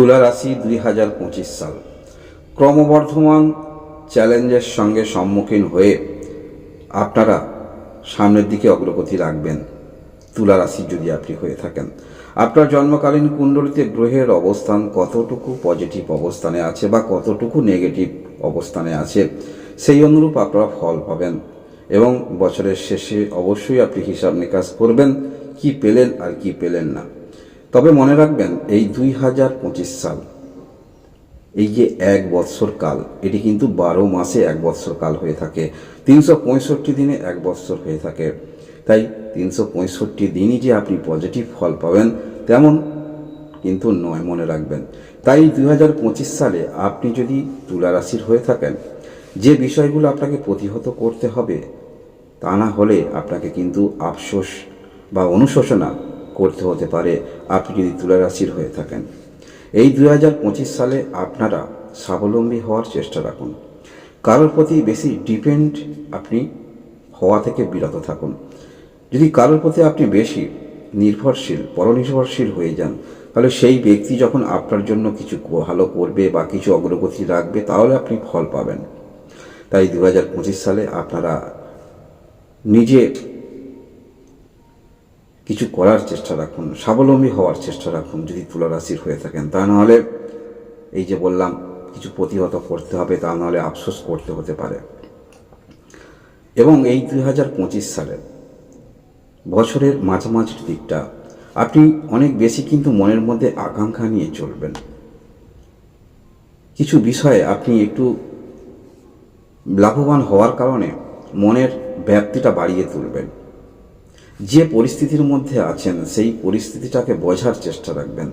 তুলা রাশি দুই হাজার পঁচিশ সাল। ক্রমবর্ধমান চ্যালেঞ্জের সঙ্গে সম্মুখীন হয়ে আপনারা সামনের দিকে অগ্রগতি রাখবেন, তুলা রাশি যদি আপনি হয়ে থাকেন। আপনার জন্মকালীন কুণ্ডলিতে গ্রহের অবস্থান কতটুকু পজিটিভ অবস্থানে আছে বা কতটুকু নেগেটিভ অবস্থানে আছে, সেই অনুরূপ আপনারা ফল পাবেন এবং বছরের শেষে অবশ্যই আপনি হিসাব নিকাশ করবেন, কি পেলেন আর কি পেলেন না। তবে মনে রাখবেন, এই দুই হাজার পঁচিশ সাল, এই যে এক বৎসর কাল, এটি কিন্তু বারো মাসে এক বৎসর কাল হয়ে থাকে। তিনশো পঁয়ষট্টি দিনে এক বৎসর হয়ে থাকে। তাই তিনশো পঁয়ষট্টি দিনই যে আপনি পজিটিভ ফল পাবেন, তেমন কিন্তু নয় মনে রাখবেন। তাই দুই হাজার পঁচিশ সালে আপনি যদি তুলা রাশির হয়ে থাকেন, যে বিষয়গুলো আপনাকে প্রতিহত করতে হবে, তা না হলে আপনাকে কিন্তু আফসোস বা অনুশোচনা করতে হতে পারে। আপনি যদি তুলা রাশির হয়ে থাকেন। এই দুই হাজার পঁচিশ সালে আপনারা স্বাবলম্বী হওয়ার চেষ্টা রাখুন। কারোর প্রতি বেশি ডিপেন্ড আপনি হওয়া থেকে বিরত থাকুন। যদি কারোর প্রতি আপনি বেশি নির্ভরশীল, পরনির্ভরশীল হয়ে যান, তাহলে সেই ব্যক্তি যখন আপনার জন্য কিছু ভালো করবে বা কিছু অগ্রগতি রাখবে, তাহলে আপনি ফল পাবেন। তাই দু হাজার পঁচিশ সালে আপনারা নিজে কিছু করার চেষ্টা রাখুন, স্বাবলম্বী হওয়ার চেষ্টা রাখুন যদি তুলা রাশির হয়ে থাকেন। তা নাহলে এই যে বললাম, কিছু প্রতিহত করতে হবে, তা নাহলে আফসোস করতে হতে পারে। এবং এই দুই হাজার পঁচিশ সালে বছরের মাঝামাঝির দিকটা, আপনি অনেক বেশি কিন্তু মনের মধ্যে আকাঙ্ক্ষা নিয়ে চলবেন। কিছু বিষয়ে আপনি একটু লাভবান হওয়ার কারণে মনের ব্যাপ্তিটা বাড়িয়ে তুলবেন। যে পরিস্থিতির মধ্যে আছেন, সেই পরিস্থিতিটাকে বোঝার চেষ্টা রাখবেন।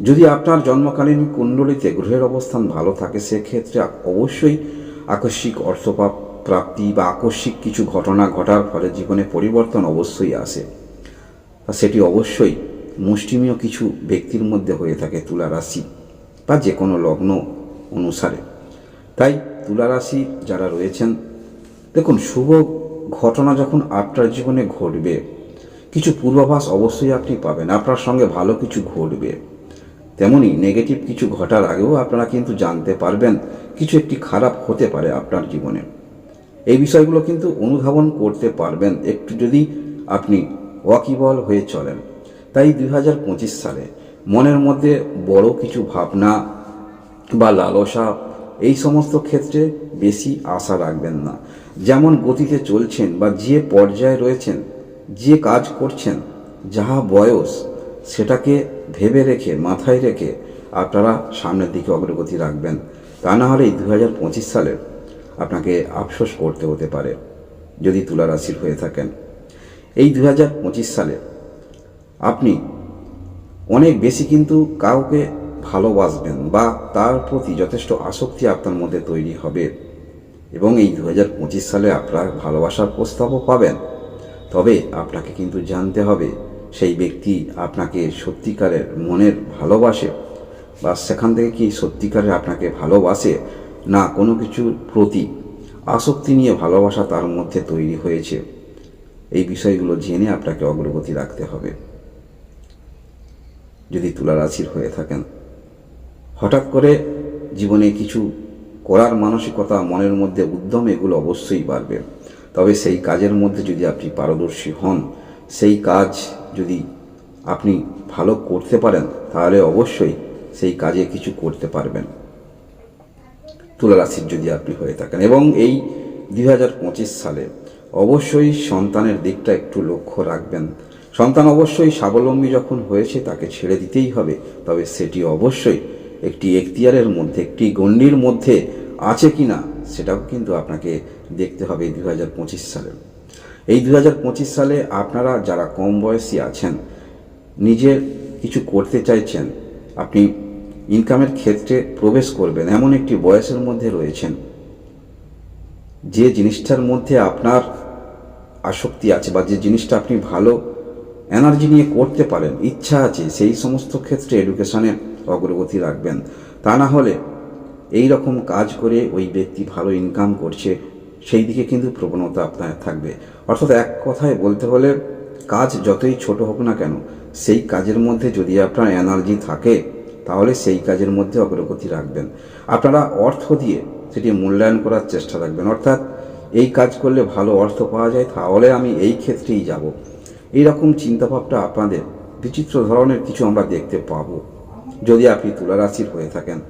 যদি আপনার জন্মকালীন কুণ্ডলিতে গ্রহের অবস্থান ভালো থাকে, সেক্ষেত্রে অবশ্যই আকস্মিক অর্থপাপ, প্রাপ্তি বা আকস্মিক কিছু ঘটনা ঘটার ফলে জীবনে পরিবর্তন অবশ্যই আসে। সেটি অবশ্যই মুষ্টিমীয় কিছু ব্যক্তির মধ্যে হয়ে থাকে তুলা রাশি বা যে কোনো লগ্ন অনুসারে। তাই তুলা রাশি যারা রয়েছেন, দেখুন, শুভ ঘটনা যখন আপনার জীবনে ঘটবে, কিছু পূর্বাভাস অবশ্যই আপনি পাবেন, আপনার সঙ্গে ভালো কিছু ঘটবে। তেমনি নেগেটিভ কিছু ঘটার আগেও আপনারা কিন্তু জানতে পারবেন, কিছু একটি খারাপ হতে পারে আপনার জীবনে। এই বিষয়গুলো কিন্তু অনুধাবন করতে পারবেন, একটু যদি আপনি ওয়াকিবল হয়ে চলেন। তাই দুই হাজার পঁচিশ সালে মনের মধ্যে বড় কিছু ভাবনা বা লালসা, এই সমস্ত ক্ষেত্রে বেশি আশা রাখবেন না। যেমন গতিতে চলছেন বা যে পর্যায়ে রয়েছেন, যে কাজ করছেন, যাহা বয়স, সেটাকে ভেবে রেখে, মাথায় রেখে আপনারা সামনের দিকে অগ্রগতি রাখবেন। তা না হলে দু হাজার পঁচিশ সালের আপনাকে আফসোস করতে হতে পারে, যদি তুলা রাশির হয়ে থাকেন। এই দু হাজার পঁচিশ সালে আপনি অনেক বেশি কিন্তু কাউকে ভালোবাসবেন বা তার প্রতি যথেষ্ট আসক্তি আপনার মধ্যে তৈরি হবে। এবং এই দু হাজার পঁচিশ সালে আপনার ভালোবাসার প্রস্তাবও পাবেন। তবে আপনাকে কিন্তু জানতে হবে, সেই ব্যক্তি আপনাকে সত্যিকারের মনের ভালোবাসে বা সেখান থেকে কি সত্যিকারের আপনাকে ভালোবাসে না কোনো কিছুর প্রতি আসক্তি নিয়ে ভালোবাসা তার মধ্যে তৈরি হয়েছে। এই বিষয়গুলো জেনে আপনাকে অগ্রগতি রাখতে হবে। যদি তুলা রাশির হয়ে থাকেন, হঠাৎ করে জীবনে কিছু করার মানসিকতা মনের মধ্যে উদ্যম, এগুলো অবশ্যই বাড়বে। তবে সেই কাজের মধ্যে যদি আপনি পারদর্শী হন, সেই কাজ যদি আপনি ভালো করতে পারেন, তাহলে অবশ্যই সেই কাজে কিছু করতে পারবেন। তুলা রাশির যদি আপনি হয়ে থাকেন এবং এই দুই হাজার পঁচিশ সালে অবশ্যই সন্তানের দিকটা একটু লক্ষ্য রাখবেন। সন্তান অবশ্যই স্বাবলম্বী যখন হয়েছে, তাকে ছেড়ে দিতেই হবে, তবে সেটি অবশ্যই একটি এখতিয়ারের মধ্যে, একটি গণ্ডির মধ্যে আছে কি না সেটাও কিন্তু আপনাকে দেখতে হবে দু হাজার সালে এই দু হাজার পঁচিশ সালে আপনারা যারা কম বয়সী আছেন, নিজের কিছু করতে চাইছেন, আপনি ইনকামের ক্ষেত্রে প্রবেশ করবেন, এমন একটি বয়সের মধ্যে রয়েছেন, যে জিনিসটার মধ্যে আপনার আসক্তি আছে বা যে জিনিসটা আপনি ভালো এনার্জি নিয়ে করতে পারেন, ইচ্ছা আছে, সেই সমস্ত ক্ষেত্রে এডুকেশনে অগ্রগতি রাখবেন। তা না হলে এই রকম কাজ করে ওই ব্যক্তি ভালো ইনকাম করছে, সেই দিকে কিন্তু প্রবণতা আপনার থাকবে। অর্থাৎ এক কথায় বলতে হলে কাজ যতই ছোট হোক না কেন, সেই কাজের মধ্যে যদি আপনার এনার্জি থাকে, তাহলে সেই কাজের মধ্যে অগ্রগতি রাখবেন। আপনারা অর্থ দিয়ে সেটি মূল্যায়ন করার চেষ্টা রাখবেন। অর্থাৎ এই কাজ করলে ভালো অর্থ পাওয়া যায়, তাহলে আমি এই ক্ষেত্রেই যাব। এইরকম চিন্তাভাবটা আপনাদের বিচিত্র ধরনের কিছু আমরা দেখতে পাবো। যদি আপনি তুলা রাশির হয়ে থাকেন।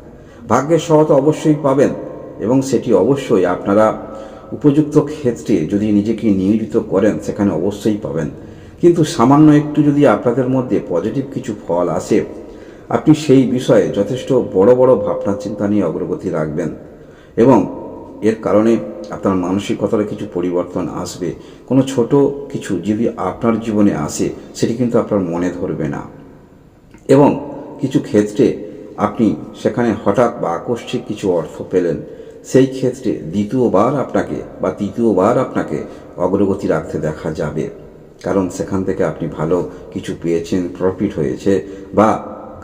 ভাগ্যের সহায়তা অবশ্যই পাবেন এবং সেটি অবশ্যই আপনারা উপযুক্ত ক্ষেত্রে যদি নিজেকে নিয়োজিত করেন, সেখানে অবশ্যই পাবেন। কিন্তু সামান্য একটু যদি আপনাদের মধ্যে পজিটিভ কিছু ফল আসে, আপনি সেই বিষয়ে যথেষ্ট বড় বড় ভাবনা চিন্তা নিয়ে অগ্রগতি রাখবেন এবং এর কারণে আপনার মানসিকতার কিছু পরিবর্তন আসবে। কোনো ছোট কিছু যদি আপনার জীবনে আসে, সেটি কিন্তু আপনার মনে ধরবে না। এবং কিছু ক্ষেত্রে আপনি সেখানে হঠাৎ বা আকস্মিক কিছু অর্থ পেলেন, সেই ক্ষেত্রে দ্বিতীয়বার আপনাকে বা তৃতীয়বার আপনাকে অগ্রগতি রাখতে দেখা যাবে। কারণ সেখান থেকে আপনি ভালো কিছু পেয়েছেন প্রফিট হয়েছে বা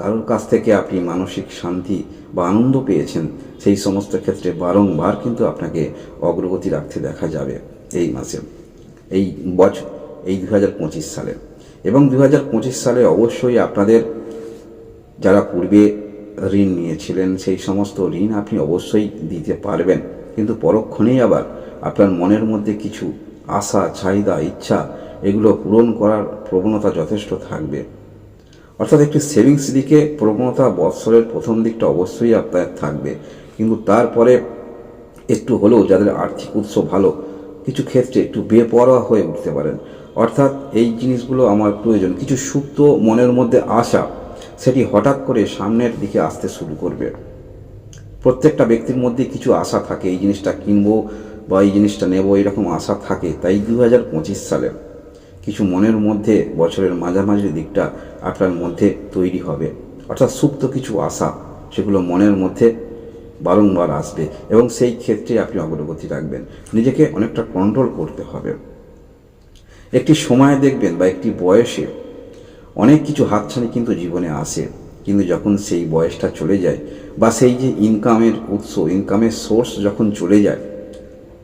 কারোর কাছ থেকে আপনি মানসিক শান্তি বা আনন্দ পেয়েছেন, সেই সমস্ত ক্ষেত্রে বারংবার কিন্তু আপনাকে অগ্রগতি রাখতে দেখা যাবে এই মাসে, এই বছর এই দু হাজার পঁচিশ সালে। এবং দু হাজার পঁচিশ সালে অবশ্যই আপনাদের যারা পূর্বে ঋণ নিয়েছিলেন, সেই সমস্ত ঋণ আপনি অবশ্যই দিতে পারবেন। কিন্তু পরক্ষণেই আবার আপনার মনের মধ্যে কিছু আশা, চাহিদা, ইচ্ছা, এগুলো পূরণ করার প্রবণতা যথেষ্ট থাকবে। অর্থাৎ একটি সেভিংস দিকে প্রবণতা বৎসরের প্রথম দিকটা অবশ্যই আপনার থাকবে। কিন্তু তারপরে একটু হলেও যাদের আর্থিক উৎস ভালো, কিছু ক্ষেত্রে একটু বেপরোয়া হয়ে উঠতে পারেন। অর্থাৎ এই জিনিসগুলো আমার প্রয়োজন। কিছু সুপ্ত মনের মধ্যে আসা সেটি হঠাৎ করে সামনের দিকে আসতে শুরু করবে। প্রত্যেকটা ব্যক্তির মধ্যে কিছু আশা থাকে, এই জিনিসটা কিনবো বা এই জিনিসটা নেব, এরকম আশা থাকে। তাই দু হাজার পঁচিশ সালে কিছু মনের মধ্যে বছরের মাঝামাঝি দিকটা আপনার মধ্যে তৈরি হবে। অর্থাৎ সুপ্ত কিছু আশা, সেগুলো মনের মধ্যে বারংবার আসবে এবং সেই ক্ষেত্রে আপনি অগ্রগতি রাখবেন। নিজেকে অনেকটা কন্ট্রোল করতে হবে। একটি সময় দেখবেন বা একটি বয়সে অনেক কিছু হাতছানি কিন্তু জীবনে আসে। কিন্তু যখন সেই বয়সটা চলে যায় বা সেই যে ইনকামের উৎস ইনকামের সোর্স যখন চলে যায়,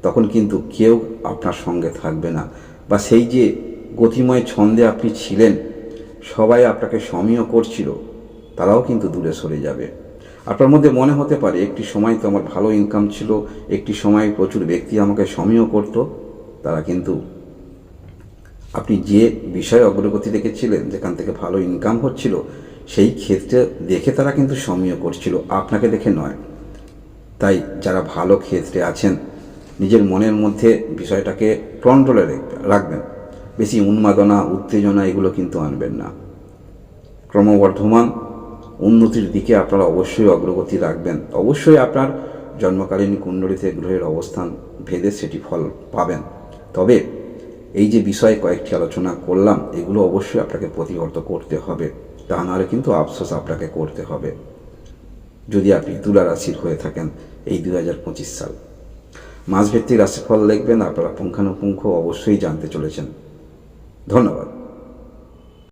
তখন কিন্তু কেউ আপনার সঙ্গে থাকবে না। বা সেই যে গতিময় ছন্দে আপনি ছিলেন, সবাই আপনাকে সমীহ করছিল, তারাও কিন্তু দূরে সরে যাবে। আপনার মধ্যে মনে হতে পারে, একটি সময় তো আমার ভালো ইনকাম ছিল, একটি সময় প্রচুর ব্যক্তি আমাকে সমীহ করতো, তারা কিন্তু আপনি যে বিষয়ে অগ্রগতি রেখেছিলেন যেখান থেকে ভালো ইনকাম হচ্ছিল, সেই ক্ষেত্রে দেখে তারা কিন্তু সমীহ করছিল। আপনাকে দেখে নয়। তাই যারা ভালো ক্ষেত্রে আছেন, নিজের মনের মধ্যে বিষয়টাকে কন্ট্রোলে রাখবেন। বেশি উন্মাদনা, উত্তেজনা এগুলো কিন্তু আনবেন না। ক্রমবর্ধমান উন্নতির দিকে আপনারা অবশ্যই অগ্রগতি রাখবেন। অবশ্যই আপনার জন্মকালীন কুণ্ডলিতে গ্রহের অবস্থান ভেদে সেটি ফল পাবেন। তবে এই যে বিষয়ে কয়েকটি আলোচনা করলাম, এগুলো অবশ্যই আপনাকে প্রতিহত করতে হবে। তা নাহলে কিন্তু আফসোস আপনাকে করতে হবে। যদি আপনি তুলা রাশির হয়ে থাকেন এই দু হাজার পঁচিশ সাল। মাসভিত্তিক রাশিফল দেখবেন, আপনারা পুঙ্খানুপুঙ্খ অবশ্যই জানতে চলেছেন। ধন্যবাদ।